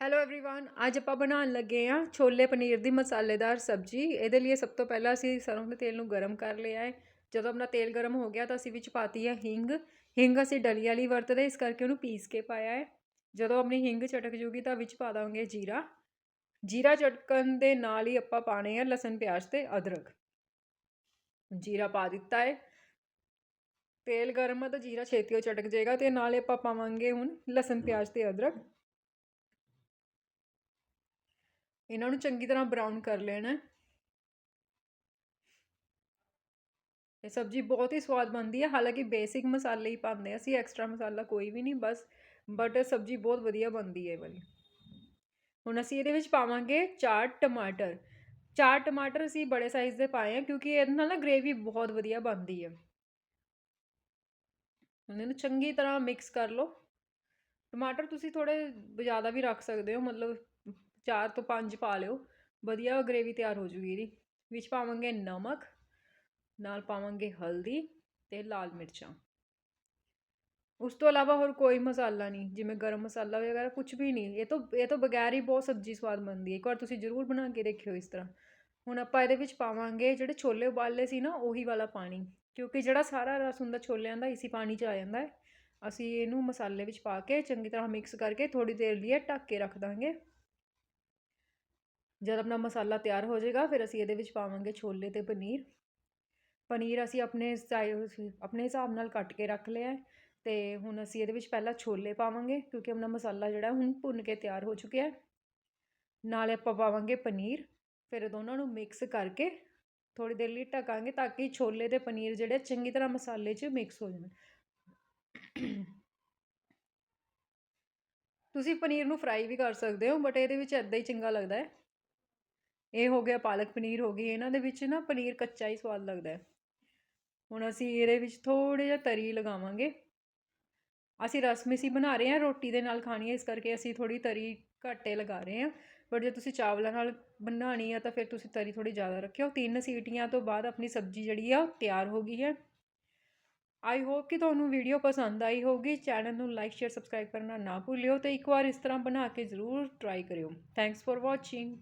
Hello everyone ਅੱਜ ਆਪਾਂ ਬਣਾਉਣ ਲੱਗੇ ਆ ਛੋਲੇ ਪਨੀਰ ਦੀ ਮਸਾਲੇਦਾਰ ਸਬਜ਼ੀ ਇਹਦੇ ਲਈ ਸਭ ਤੋਂ ਪਹਿਲਾਂ ਅਸੀਂ ਸਰੋਂ ਦੇ ਤੇਲ ਨੂੰ ਗਰਮ ਕਰ ਲਿਆ ਹੈ ਜਦੋਂ ਆਪਣਾ ਤੇਲ ਗਰਮ ਹੋ ਗਿਆ ਤਾਂ ਅਸੀਂ ਵਿੱਚ ਪਾਤੀ ਹੈ ਹਿੰਗ ਹਿੰਗ ਅਸੀਂ ਡਲੀ ਵਾਲੀ ਵਰਤਦੇ ਇਸ ਕਰਕੇ ਉਹਨੂੰ ਪੀਸ ਕੇ ਪਾਇਆ ਹੈ ਜਦੋਂ ਆਪਣੀ ਹਿੰਗ ਚਟਕ ਜੂਗੀ ਤਾਂ ਵਿੱਚ ਪਾ ਦਾਂਗੇ ਜੀਰਾ ਜੀਰਾ ਚਟਕਣ ਦੇ ਨਾਲ ਹੀ ਆਪਾਂ ਪਾਣੇ ਆ ਲਸਣ ਪਿਆਜ਼ ਤੇ ਅਦਰਕ ਜੀਰਾ ਪਾ ਦਿੱਤਾ ਹੈ ਤੇਲ ਗਰਮ ਹੈ ਤਾਂ ਜੀਰਾ ਛੇਤੀ ਚਟਕ ਜਾਏਗਾ ਤੇ ਨਾਲੇ ਆਪਾਂ ਪਾਵਾਂਗੇ ਹੁਣ ਲਸਣ ਪਿਆਜ਼ ਤੇ ਅਦਰਕ ਇਹਨਾਂ ਨੂੰ ਚੰਗੀ ਤਰ੍ਹਾਂ ਬਰਾਊਨ ਕਰ ਲੈਣਾ ਇਹ ਸਬਜ਼ੀ ਬਹੁਤ ਹੀ ਸਵਾਦ ਬਣਦੀ ਹੈ। ਹਾਲਾਂਕਿ ਬੇਸਿਕ ਮਸਾਲੇ ਹੀ ਪਾਉਂਦੇ ਅਸੀਂ ਐਕਸਟਰਾ ਮਸਾਲਾ ਕੋਈ ਵੀ ਨਹੀਂ, ਬਸ ਬਟ ਸਬਜ਼ੀ ਬਹੁਤ ਵਧੀਆ ਬਣਦੀ ਹੈ ਇਹ ਵਾਲੀ। ਹੁਣ ਅਸੀਂ ਇਹਦੇ ਵਿੱਚ ਪਾਵਾਂਗੇ ਚਾਰ ਟਮਾਟਰ। ਚਾਰ ਟਮਾਟਰ ਅਸੀਂ ਬੜੇ ਸਾਈਜ਼ ਦੇ ਪਾਏ ਆ ਕਿਉਂਕਿ ਇਹਦੇ ਨਾਲ ਨਾ ਗ੍ਰੇਵੀ ਬਹੁਤ ਵਧੀਆ ਬਣਦੀ ਹੈ। ਹੁਣ ਇਹਨੂੰ ਚੰਗੀ ਤਰ੍ਹਾਂ ਮਿਕਸ ਕਰ ਲਓ। ਟਮਾਟਰ ਤੁਸੀਂ ਥੋੜੇ ਜ਼ਿਆਦਾ ਵੀ ਰੱਖ ਸਕਦੇ ਹੋ, ਮਤਲਬ ਚਾਰ ਤੋਂ ਪੰਜ ਪਾ ਲਿਓ। ਵਧੀਆ ਗ੍ਰੇਵੀ ਤਿਆਰ ਹੋ ਜੂਗੀ ਇਹਦੀ। ਵਿੱਚ ਪਾਵਾਂਗੇ ਨਮਕ, ਨਾਲ ਪਾਵਾਂਗੇ ਹਲਦੀ ਤੇ ਲਾਲ ਮਿਰਚਾਂ। ਉਸ ਤੋਂ ਇਲਾਵਾ ਹੋਰ ਕੋਈ ਮਸਾਲਾ ਨਹੀਂ, ਜਿਵੇਂ ਗਰਮ ਮਸਾਲਾ ਵਗੈਰਾ ਕੁਝ ਵੀ ਨਹੀਂ। ਇਹ ਤੋਂ ਇਹ ਤੋਂ ਬਗੈਰ ਹੀ ਬਹੁਤ ਸਬਜ਼ੀ ਸਵਾਦ ਬਣਦੀ ਹੈ। ਇੱਕ ਵਾਰ ਤੁਸੀਂ ਜ਼ਰੂਰ ਬਣਾ ਕੇ ਦੇਖਿਓ ਇਸ ਤਰ੍ਹਾਂ। ਹੁਣ ਆਪਾਂ ਇਹਦੇ ਵਿੱਚ ਪਾਵਾਂਗੇ ਜਿਹੜੇ ਛੋਲੇ ਉਬਾਲੇ ਸੀ ਨਾ, ਉਹੀ ਵਾਲਾ ਪਾਣੀ। ਕਿਉਂਕਿ ਜਿਹੜਾ ਸਾਰਾ ਰਸ ਹੁੰਦਾ ਛੋਲਿਆਂ ਦਾ, ਇਸੇ ਪਾਣੀ 'ਚ ਆ ਜਾਂਦਾ ਹੈ। ਅਸੀਂ ਇਹਨੂੰ ਮਸਾਲੇ ਵਿੱਚ ਪਾ ਕੇ ਚੰਗੀ ਤਰ੍ਹਾਂ ਮਿਕਸ ਕਰਕੇ ਥੋੜੀ ਦੇਰ ਲਈ ਢੱਕ ਕੇ ਰੱਖ ਦਾਂਗੇ। ਜਦ ਆਪਣਾ ਮਸਾਲਾ ਤਿਆਰ ਹੋ ਜਾਏਗਾ, ਫਿਰ ਅਸੀਂ ਇਹਦੇ ਵਿੱਚ ਪਾਵਾਂਗੇ ਛੋਲੇ ਤੇ ਪਨੀਰ। ਪਨੀਰ ਅਸੀਂ ਆਪਣੇ ਆਪਣੇ ਹਿਸਾਬ ਨਾਲ ਕੱਟ ਕੇ ਰੱਖ ਲਿਆ ਹੈ ਤੇ ਹੁਣ ਅਸੀਂ ਇਹਦੇ ਵਿੱਚ ਪਹਿਲਾਂ ਛੋਲੇ ਪਾਵਾਂਗੇ, ਕਿਉਂਕਿ ਆਪਣਾ ਮਸਾਲਾ ਜਿਹੜਾ ਹੁਣ ਭੁੰਨ ਕੇ ਤਿਆਰ ਹੋ ਚੁੱਕਿਆ ਹੈ। ਨਾਲੇ ਆਪਾਂ ਪਾਵਾਂਗੇ ਪਨੀਰ, ਫਿਰ ਦੋਨਾਂ ਨੂੰ ਮਿਕਸ ਕਰਕੇ ਥੋੜੀ ਦੇਰ ਲਈ ਢਕਾਂਗੇ ਤਾਂ ਕਿ ਛੋਲੇ ਤੇ ਪਨੀਰ ਜਿਹੜੇ ਚੰਗੀ ਤਰ੍ਹਾਂ ਮਸਾਲੇ 'ਚ ਮਿਕਸ ਹੋ ਜਾਣ। ਤੁਸੀਂ ਪਨੀਰ ਨੂੰ ਫਰਾਈ ਵੀ ਕਰ ਸਕਦੇ ਹੋ, ਬਟ ਇਹਦੇ ਵਿੱਚ ਐਦਾਂ ਹੀ ਚੰਗਾ ਲੱਗਦਾ ਹੈ। ਇਹ ਹੋ ਗਿਆ ਪਾਲਕ ਪਨੀਰ ਹੋ ਗਈ, ਇਹਨਾਂ ਦੇ ਵਿੱਚ ਨਾ ਪਨੀਰ ਕੱਚਾ ਹੀ ਸਵਾਦ ਲੱਗਦਾ ਹੈ। ਹੁਣ ਅਸੀਂ ਇਹਦੇ ਵਿੱਚ ਥੋੜੇ ਜਿਹਾ ਤਰੀ ਲਗਾਵਾਂਗੇ। ਅਸੀਂ ਰਸਮਿਸੀ ਬਣਾ ਰਹੇ ਹਾਂ, ਰੋਟੀ ਦੇ ਨਾਲ ਖਾਣੀ ਹੈ, ਇਸ ਕਰਕੇ ਅਸੀਂ ਥੋੜੀ ਤਰੀ ਘੱਟੇ ਲਗਾ ਰਹੇ ਹਾਂ। ਬਟ ਜੇ ਤੁਸੀਂ ਚਾਵਲਾਂ ਨਾਲ ਬਣਾਣੀ ਆ, ਤਾਂ ਫਿਰ ਤੁਸੀਂ ਤਰੀ ਥੋੜੀ ਜ਼ਿਆਦਾ ਰੱਖਿਓ। ਤਿੰਨ ਸੀਟੀਆਂ ਤੋਂ ਬਾਅਦ ਆਪਣੀ ਸਬਜ਼ੀ ਜਿਹੜੀ ਆ ਤਿਆਰ ਹੋ ਗਈ ਹੈ। ਆਈ ਹੋਪ ਕਿ ਤੁਹਾਨੂੰ ਵੀਡੀਓ ਪਸੰਦ ਆਈ ਹੋਗੀ ਚੈਨਲ ਨੂੰ ਲਾਈਕ, ਸ਼ੇਅਰ, ਸਬਸਕ੍ਰਾਈਬ ਕਰਨਾ ਨਾ ਭੁੱਲਿਓ ਤੇ ਇੱਕ ਵਾਰ ਇਸ ਤਰ੍ਹਾਂ ਬਣਾ ਕੇ ਜ਼ਰੂਰ ਟਰਾਈ ਕਰਿਓ। Thanks for watching